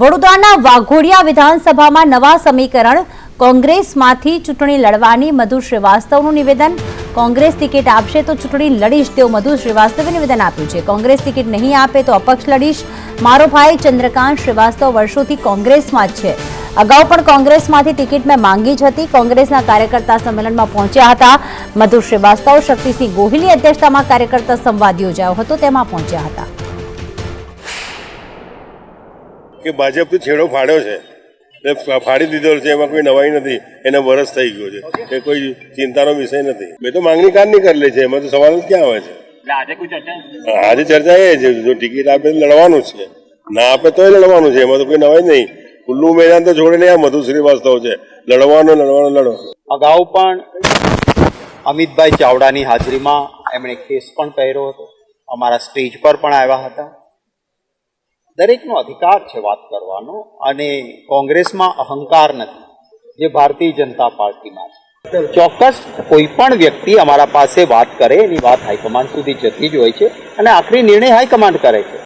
વડોદરાના વાઘોડિયા વિધાનસભામાં નવા સમીકરણ, કોંગ્રેસમાંથી ચૂંટણી લડવાની મધુ શ્રીવાસ્તવનું નિવેદન. કોંગ્રેસ ટિકિટ આપશે તો ચૂંટણી લડીશ તેવું મધુ શ્રીવાસ્તવે નિવેદન આપ્યું છે. કોંગ્રેસ ટિકિટ નહીં આપે તો અપક્ષ લડીશ. મારો ભાઈ ચંદ્રકાંત શ્રીવાસ્તવ વર્ષોથી કોંગ્રેસમાં જ છે. અગાઉ પણ કોંગ્રેસમાંથી ટિકિટ મેં માંગી જ હતી. કોંગ્રેસના કાર્યકર્તા સંમેલનમાં પહોંચ્યા હતા. મધુ શ્રીવાસ્તવ, શક્તિસિંહ ગોહિલની અધ્યક્ષતામાં કાર્યકર્તા સંવાદ યોજાયો હતો. તેમાં પહોંચ્યા હતા. કે ભાજપથી છેડો ફાડ્યો છે. ફાડી દીધો છે એમાં કોઈ નવાઈ નથી. એને વરસ થઈ ગયો છે. એ કોઈ ચિંતાનો વિષય નથી. મેં તો માંગણી કારની કરેલી છે. એમાં તો સવાલ જ ક્યાં આવે છે? આજે ચર્ચા એ છે. જો ટિકિટ આપે તો લડવાનું છે. ના આપે તોય લડવાનું છે. એમાં તો કોઈ નવાઈ નહીં. ખુલ્લું મેદાન તો છોડીને આ મધુ શ્રીવાસ્તવ છે. લડવાનો લડવાનું લડો. અગાઉ પણ અમિતભાઈ ચાવડાની હાજરીમાં એમણે કેસ પણ પહેર્યો હતો. અમારા સ્ટેજ પર પણ આવ્યા હતા. દરેકનો અધિકાર છે વાત કરવાનો અને કોંગ્રેસમાં અહંકાર નથી, જે ભારતીય જનતા પાર્ટીમાં છે. ચોક્કસ કોઈ પણ વ્યક્તિ અમારા પાસે વાત કરે એની વાત હાઈકમાન્ડ સુધી જતી જ હોય છે અને આખરી નિર્ણય હાઈકમાન્ડ કરે છે.